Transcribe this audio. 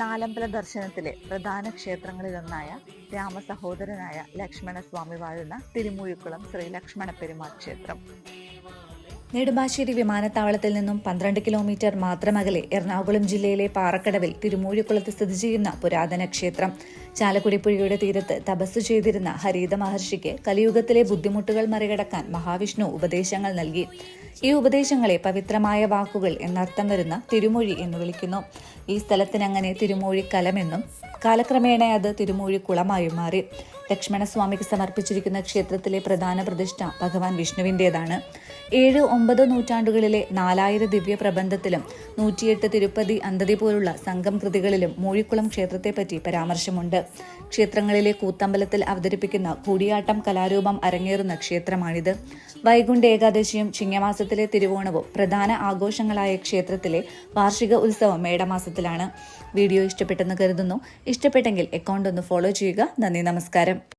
നാലമ്പല ദർശനത്തിലെ പ്രധാന ക്ഷേത്രങ്ങളിലൊന്നായ രാമസഹോദരനായ ലക്ഷ്മണസ്വാമി വാഴുന്ന തിരുമൂഴിക്കുളം ശ്രീ ലക്ഷ്മണ പെരുമാൾ ക്ഷേത്രം. നെടുമ്പാശ്ശേരി വിമാനത്താവളത്തിൽ നിന്നും പന്ത്രണ്ട് കിലോമീറ്റർ മാത്രം അകലെ എറണാകുളം ജില്ലയിലെ പാറക്കടവിൽ തിരുമൂഴിക്കുളത്ത് സ്ഥിതി ചെയ്യുന്ന പുരാതന ക്ഷേത്രം. ചാലക്കുടി പുഴയുടെ തീരത്ത് തപസ്സു ചെയ്തിരുന്ന ഹരീത മഹർഷിക്ക് കലിയുഗത്തിലെ ബുദ്ധിമുട്ടുകൾ മറികടക്കാൻ മഹാവിഷ്ണു ഉപദേശങ്ങൾ നൽകി. ഈ ഉപദേശങ്ങളെ പവിത്രമായ വാക്കുകൾ എന്നർത്ഥം വരുന്ന തിരുമൊഴി എന്ന് വിളിക്കുന്നു. ഈ സ്ഥലത്തിനങ്ങനെ തിരുമൂഴിക്കലമെന്നും കാലക്രമേണ അത് തിരുമൂഴി കുളമായും മാറി. ലക്ഷ്മണസ്വാമിക്ക് സമർപ്പിച്ചിരിക്കുന്ന ക്ഷേത്രത്തിലെ പ്രധാന പ്രതിഷ്ഠ ഭഗവാൻ വിഷ്ണുവിന്റെതാണ് ഏഴ് ഒമ്പത് നൂറ്റാണ്ടുകളിലെ നാലായിര ദിവ്യ പ്രബന്ധത്തിലും നൂറ്റിയെട്ട് തിരുപ്പതി അന്തതി പോലുള്ള സംഘം കൃതികളിലും മൂഴിക്കുളം ക്ഷേത്രത്തെപ്പറ്റി പരാമർശമുണ്ട്. ക്ഷേത്രങ്ങളിലെ കൂത്തമ്പലത്തിൽ അവതരിപ്പിക്കുന്ന കൂടിയാട്ടം കലാരൂപം അരങ്ങേറുന്ന ക്ഷേത്രമാണിത്. വൈകുണ്ഠ ഏകാദശിയും ചിങ്ങമാസത്തിലെ തിരുവോണവും പ്രധാന ആഘോഷങ്ങളായ ക്ഷേത്രത്തിലെ വാർഷിക ഉത്സവം മേടമാസത്തിലാണ്. വീഡിയോ ഇഷ്ടപ്പെട്ടെന്ന് കരുതുന്നു. ഇഷ്ടപ്പെട്ടെങ്കിൽ അക്കൗണ്ട് ഒന്ന് ഫോളോ ചെയ്യുക. നന്ദി നമസ്കാരം.